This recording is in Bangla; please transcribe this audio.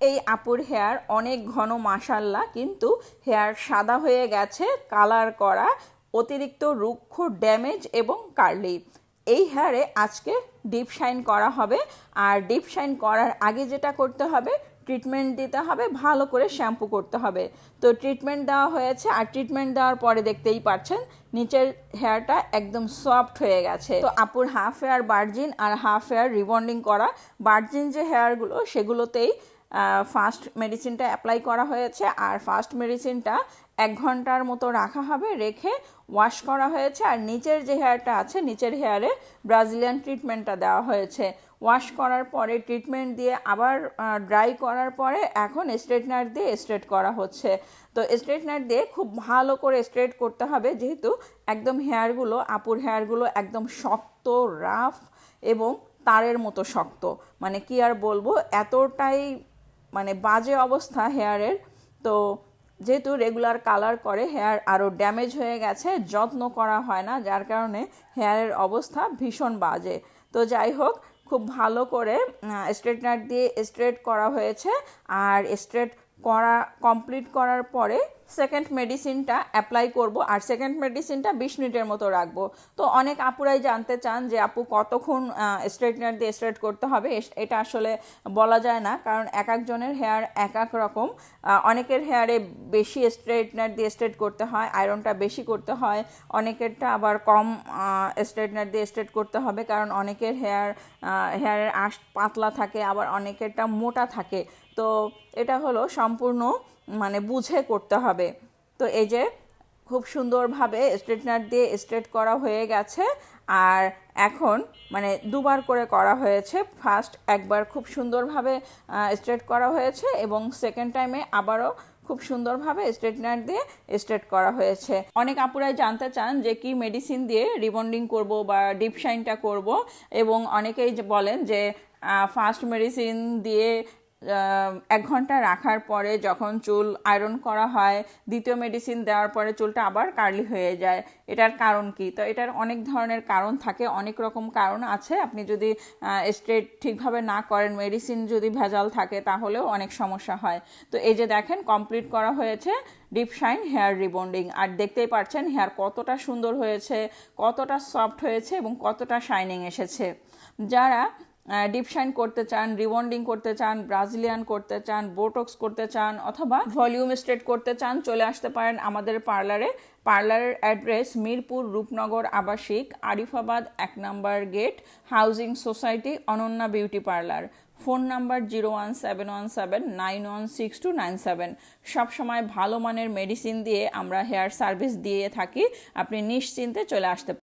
এই আপুর হেয়ার অনেক ঘন মাসাল্লা কিন্তু হেয়ার সাদা হয়ে গেছে কালার করা, অতিরিক্ত রুক্ষ ড্যামেজ এবং কার্লি এই হেয়ারে আজকে ডিপ শাইন করা হবে, আর ডিপ শাইন করার আগে যেটা করতে হবে ট্রিটমেন্ট দিতে হবে, ভালো করে শ্যাম্পু করতে হবে। তো ট্রিটমেন্ট দেওয়া হয়েছে, আর ট্রিটমেন্ট দেওয়ার পরে দেখতেই পাচ্ছেন, নিচের হেয়ারটা একদম সফট হয়ে গেছে। তো আপুর হাফ হেয়ার বার্জিন আর হাফ হেয়ার রিবন্ডিং করা। বার্জিন যে হেয়ারগুলো সেগুলোতেই ফার্স্ট মেডিসিনটা অ্যাপ্লাই করা হয়েছে আর ফার্স্ট মেডিসিনটা এক ঘণ্টার মতো রাখা হবে, রেখে ওয়াশ করা হয়েছে আর নিচের যে হেয়ারটা আছে, নিচের হেয়ারে ব্রাজিলিয়ান ট্রিটমেন্টটা দেওয়া হয়েছে। ওয়াশ করার পরে ট্রিটমেন্ট দিয়ে আবার ড্রাই করার পরে এখন স্ট্রেটনার দিয়ে স্ট্রেট করা হচ্ছে। তো স্ট্রেটনার দিয়ে খুব ভালো করে স্ট্রেট করতে হবে, যেহেতু একদম হেয়ারগুলো আপুর হেয়ারগুলো একদম শক্ত রাফ এবং তারের মতো শক্ত। মানে কি আর বলব, এতটাই মানে বাজে অবস্থা হেয়ারের। তো যেহেতু রেগুলার কালার করে, হেয়ার আরও ড্যামেজ হয়ে গেছে, যত্ন করা হয় না, যার কারণে হেয়ারের অবস্থা ভীষণ বাজে। তো যাই হোক, খুব ভালো করে স্ট্রেটনার দিয়ে স্ট্রেট করা হয়েছে। আর স্ট্রেট করা কমপ্লিট করার পরে সেকেন্ড মেডিসিনটা অ্যাপ্লাই করব আর সেকেন্ড মেডিসিনটা বিশ মিনিটের মতো রাখব। তো অনেক আপুরাই জানতে চান যে আপু কতক্ষণ স্ট্রেটনার দিয়ে স্ট্রেট করতে হবে এটা আসলে বলা যায় না। কারণ এক একজনের হেয়ার এক এক রকম। অনেকের হেয়ারে বেশি স্ট্রেটনার দিয়ে স্ট্রেট করতে হয় আয়রনটা বেশি করতে হয়। অনেকেরটা আবার কম স্ট্রেটনার দিয়ে স্ট্রেট করতে হবে কারণ অনেকের হেয়ার হেয়ারের আশ পাতলা থাকে, আবার অনেকেরটা মোটা থাকে। তো এটা হলো সম্পূর্ণ মানে বুঝে করতে হবে। তো এই যে খুব সুন্দরভাবে স্ট্রেটনার দিয়ে স্ট্রেট করা হয়ে গেছে। আর এখন মানে দুবার করে করা হয়েছে। ফার্স্ট একবার খুব সুন্দরভাবে স্ট্রেট করা হয়েছে এবং সেকেন্ড টাইমে আবারও খুব সুন্দরভাবে স্ট্রেটনার দিয়ে স্ট্রেট করা হয়েছে। অনেক আপুরাই জানতে চান যে কি মেডিসিন দিয়ে রিবন্ডিং করব বা ডিপ শাইনটা করব এবং অনেকেই বলেন যে ফার্স্ট মেডিসিন দিয়ে এক ঘণ্টা রাখার পরে যখন চুল আয়রন করা হয়, দ্বিতীয় মেডিসিন দেওয়ার পরে চুলটা আবার কার্লি হয়ে যায়। এটার কারণ কি? তো এটার অনেক ধরনের কারণ থাকে, অনেক রকম কারণ আছে। আপনি যদি স্ট্রেট ঠিকভাবে না করেন মেডিসিন যদি ভেজাল থাকে তাহলেও অনেক সমস্যা হয়। তো এই যে দেখেন কমপ্লিট করা হয়েছে ডিপ শাইন হেয়ার রিবন্ডিং আর দেখতেই পাচ্ছেন হেয়ার কতটা সুন্দর হয়েছে, কতটা সফট হয়েছে এবং কতটা শাইনিং এসেছে। যারা ডিপ শাইন করতে চান, রিবন্ডিং করতে চান, ব্রাজিলিয়ান করতে চান, বোটক্স করতে চান, অথবা ভলিউম স্ট্রেট করতে চান, চলে আসতে পারেন আমাদের পার্লারে। পার্লারের অ্যাড্রেস মিরপুর রূপনগর আবাসিক, আরিফাবাদ এক নম্বর gate, housing society, Ananya beauty parlour. Phone number zero one seven one seven nine one six two nine seven. সবসময় ভালো মানের মেডিসিন দিয়ে আমরা হেয়ার সার্ভিস দিয়ে থাকি। আপনি নিশ্চিন্তে চলে আসতে